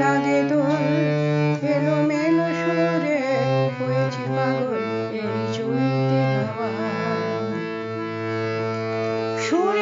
লাগে দোল এলো মেলো সুরে হয়েছি পাগল এই চলতে হওয়া সুরে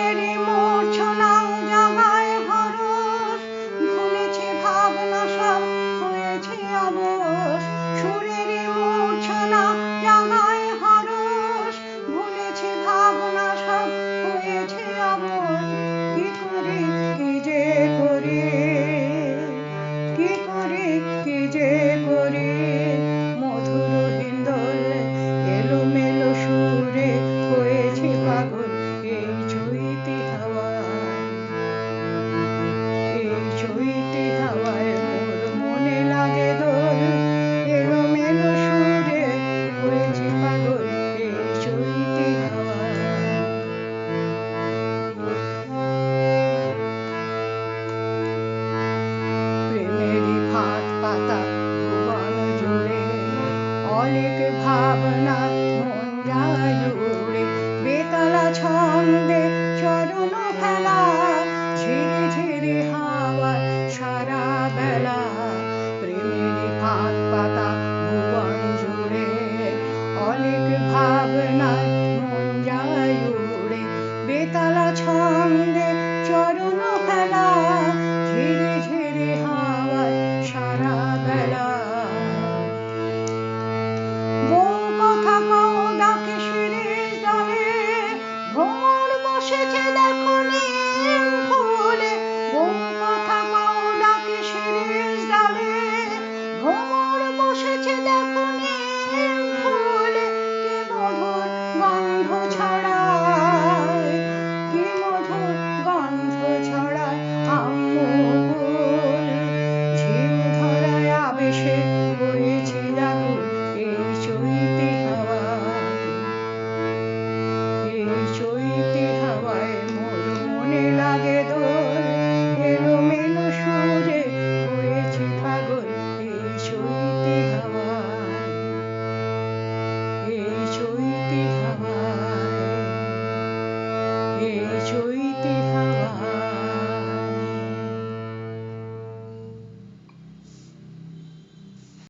অনেক ভাবনা মন যায় উড়ে বেতালা ছন্দে চরণ ফেলা ঝিরি ঝিরি হাওয়ার সারা বেলা। প্রেমের পাত পাতা ভুবন জুড়ে, অনেক ভাবনা মন যায় উড়ে ছন্দে